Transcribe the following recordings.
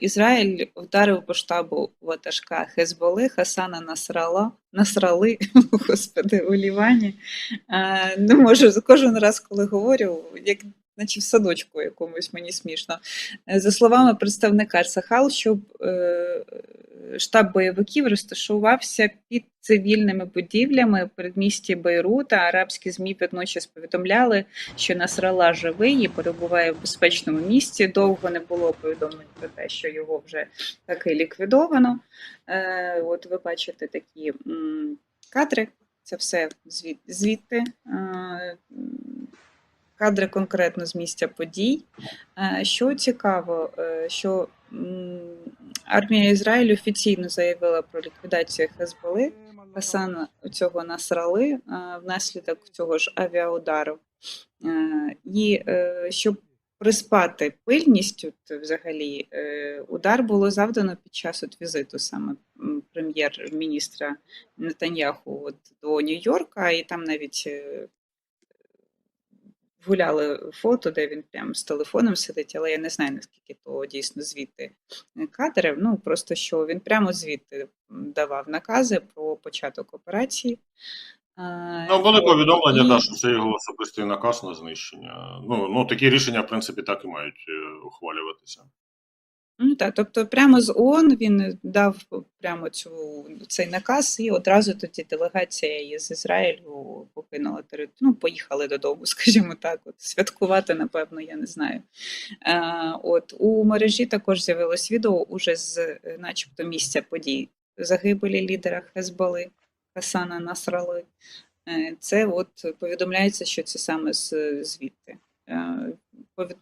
Ізраїль вдарив по штабу ватажка Хезболи Хасана Насрала, Насрали, господи, у Лівані. Не можу кожен раз, коли говорю, як наче в садочку якомусь мені смішно. Е, За словами представника Сахал, щоб е, штаб бойовиків розташувався під цивільними будівлями в передмісті Бейрута. Арабські ЗМІ водночас повідомляли, що Насрала живий і перебуває в безпечному місці. Довго не було повідомлень про те, що його вже таки ліквідовано. Е, от ви бачите такі кадри. Це все звід, звідти. Е, Кадри конкретно з місця подій. Е, Що цікаво, що армія Ізраїлю офіційно заявила про ліквідацію Хезболи Хасана цього Насрали внаслідок цього ж авіаудару. І е, щоб приспати пильність, от, взагалі, е, удар було завдано під час от візиту саме прем'єр-міністра Нетаньяху от, до Нью-Йорка, і там навіть е, гуляли фото, де він прямо з телефоном сидить, але я не знаю, наскільки то дійсно звідти кадри. Ну, просто що він прямо звідти давав накази про початок операції. Е, Ну, були повідомлення, і- да, що це його особистий наказ на знищення. Ну, ну такі рішення, в принципі, так і мають е, ухвалюватися. Ну так, тобто прямо з ООН він дав прямо цю цей наказ, і одразу тоді делегація із Ізраїлю покинула територію. Ну, поїхали додому, скажімо так, от святкувати, напевно, я не знаю. Е, от у мережі також з'явилось відео уже з, е, начебто, місця подій загибелі лідера Хезболи Хасана Насрали. Е, Це от повідомляється, що це саме з звідти. Е,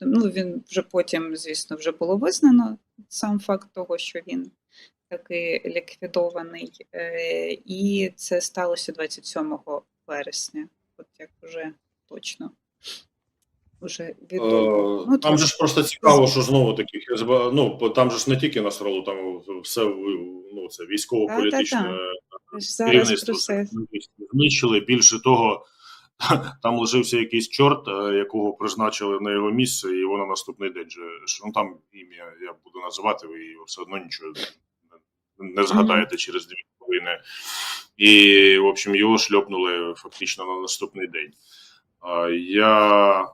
ну, він вже потім, звісно, вже було визнано сам факт того, що він таки ліквідований. І це сталося 27 вересня, от як вже точно. Відомо. Е, Ну, Там же ж просто цікаво, що знову таки ХСБ, ну, там же ж не тільки Насралу, там все ну, це військово-політичне керівництво знищили. Більше того, там лишився якийсь чорт, е, якого призначили на його місце, і на наступний день же ну там ім'я я буду називати, ви все одно нічого не- не згадаєте через дві хвилини. І, в общем, його шльопнули фактично на наступний день. Я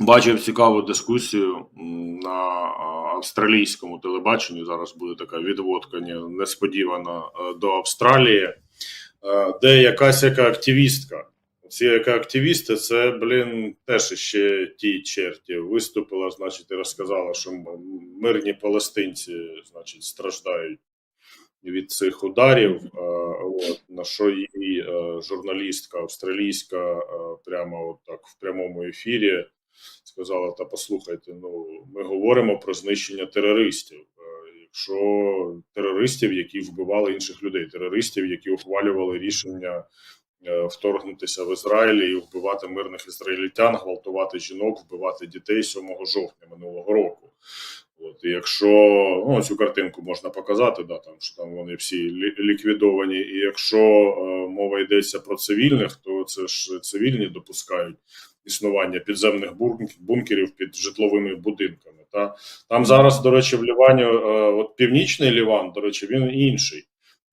бачив цікаву дискусію на австралійському телебаченні. Зараз буде така відводка несподівана е, до Австралії, е, де якась яка активістка. Ці яка активісти, це, блін, теж ще ті черті виступила, значить, і розказала, що мирні палестинці, значить, страждають від цих ударів. Е, От, на що її е, журналістка австралійська е, прямо так в прямому ефірі сказала: Та послухайте, ну ми говоримо про знищення терористів. Якщо терористів, які вбивали інших людей, терористів, які ухвалювали рішення вторгнутися в Ізраїль і вбивати мирних ізраїльтян, гвалтувати жінок, вбивати дітей 7 жовтня минулого року. От, якщо ну, цю картинку можна показати, да, там, що там вони всі лі- ліквідовані, і якщо е, мова йдеться про цивільних, то це ж цивільні допускають існування підземних бункерів під житловими будинками. Та там зараз, до речі, в Лівані, е, от північний Ліван, до речі, він інший.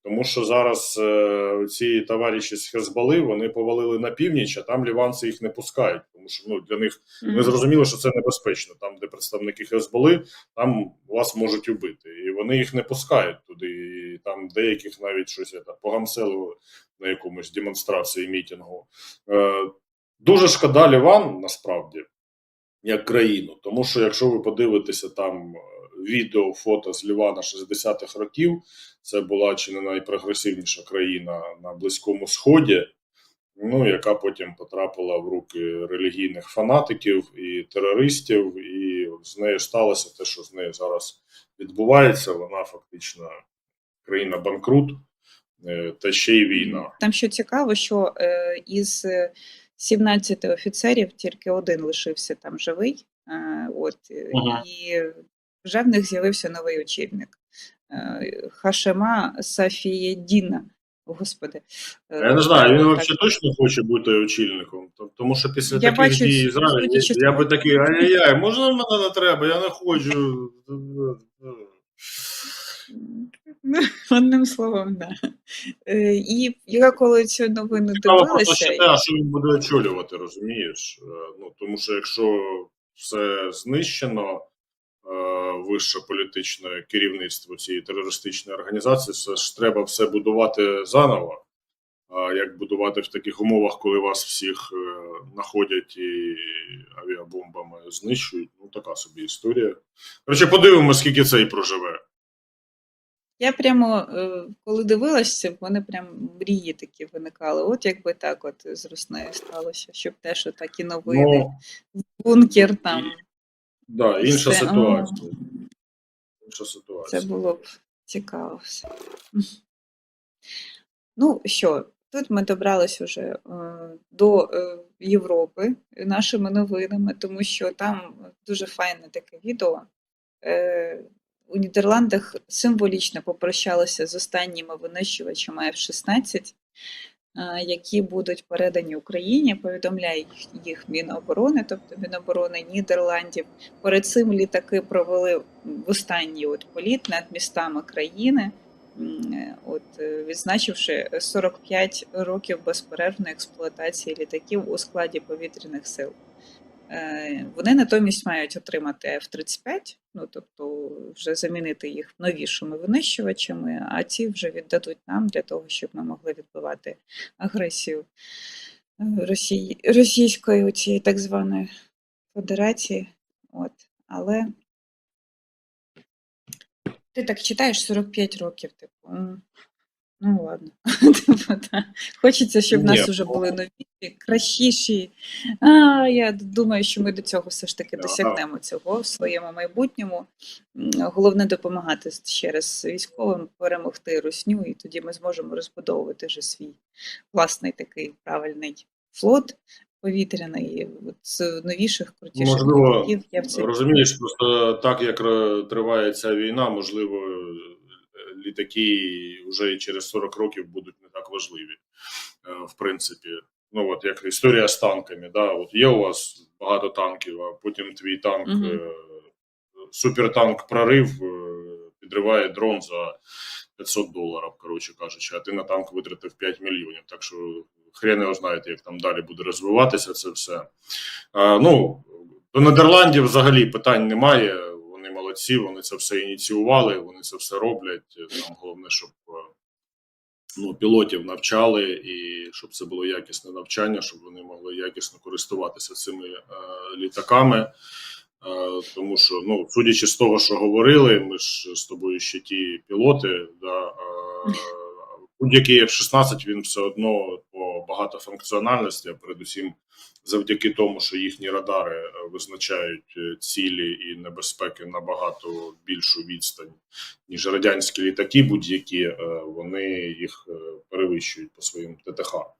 Тому що зараз е, ці товариші з Хезболи вони повалили на північ, а там ліванці їх не пускають, тому що ну для них ми Мгм. зрозуміли, що це небезпечно. Там, де представники Хезболи, там вас можуть убити, і вони їх не пускають туди. І там деяких навіть щось це, погамселили на якомусь демонстрації мітингу. Е, дуже шкода Ліван насправді як країну, тому що якщо ви подивитеся там е, відео, фото з Лівана 60-х років, це була чи не найпрогресивніша країна на Близькому Сході ну, яка потім потрапила в руки релігійних фанатиків і терористів, і з нею сталося те, що з нею зараз відбувається. Вона фактично країна банкрут, е, та ще й війна. Там що цікаво, що е, із е, 17 офіцерів тільки один лишився там живий. Е, от, Ага. І вже в них з'явився новий очільник Хашема Сафієдіна. Господи. Я не знаю, він взагалі точно хоче бути очільником. Тому що після Я таких дій Ізраїлю судячи я, я би такий, ай-яй-яй, можна мене не треба, я не хочу. Ну, Одним словом, да. Е, І я коли цю новину Цікаво дивилася, ще те, а що він буде очолювати, розумієш? Е, Ну, тому що якщо все знищено, е, вище політичне керівництво цієї терористичної організації, все ж треба все будувати заново. А як будувати в таких умовах, коли вас всіх е, знаходять і авіабомбами знищують, ну така собі історія. Коротше, подивимося, скільки цей проживе. я прямо, е, коли дивилася, в мене прям мрії такі виникали. От якби так от з Руснею сталося, щоб теж такі новини, Ну, бункер там. да, інша Все, ситуація. Інша Це було б цікаво все. Ну що, тут ми добрались уже е, до е, Європи нашими новинами, тому що там дуже файне таке відео. Е, у Нідерландах символічно попрощалися з останніми винищувачами F-16, е, які будуть передані Україні, повідомляє їх- Міноборони, тобто Міноборони Нідерландів. Перед цим літаки провели в останній от політ над містами країни, от, е, відзначивши 45 років безперервної експлуатації літаків у складі повітряних сил. Е, Вони натомість мають отримати F-35, ну тобто вже замінити їх новішими винищувачами, а ці вже віддадуть нам для того, щоб ми могли відбивати агресію е, Росії, російської цієї так званої федерації. От. Але ти так читаєш 45 років, типу. Ну ладно. Хочеться, щоб в нас вже були новіші, кращіші. А, я думаю, що ми до цього все ж таки досягнемо цього в своєму майбутньому. Головне допомагати ще раз військовим перемогти русню, і тоді ми зможемо розбудовувати вже свій власний такий правильний флот повітряний з новіших крутіших Можливо. Я в це Розумієш, просто так як ре- триває ця війна, можливо, е, літаки вже через 40 років будуть не так важливі. Е, В принципі, ну от як історія з танками. Да? От є у вас багато танків, а потім твій танк, е, супертанк прорив, е, підриває дрон за 500 доларів, коротше кажучи, а ти на танк витратив 5 мільйонів. Так що хрен його знаєте, як там далі буде розвиватися це все. А, ну, до Нідерландів взагалі питань немає. Молодці, вони це все ініціювали, вони це все роблять. Там головне, щоб е, ну, пілотів навчали і щоб це було якісне навчання, щоб вони могли якісно користуватися цими е, літаками. Е, тому що, ну, судячи з того, що говорили, ми ж з тобою ще ті пілоти, да, е, будь-який F-16 він все одно по багатофункціональності, а передусім завдяки тому, що їхні радари е, визначають е, цілі і небезпеки набагато більшу відстань, ніж радянські літаки, будь-які е, вони їх перевищують по своїм ТТХ.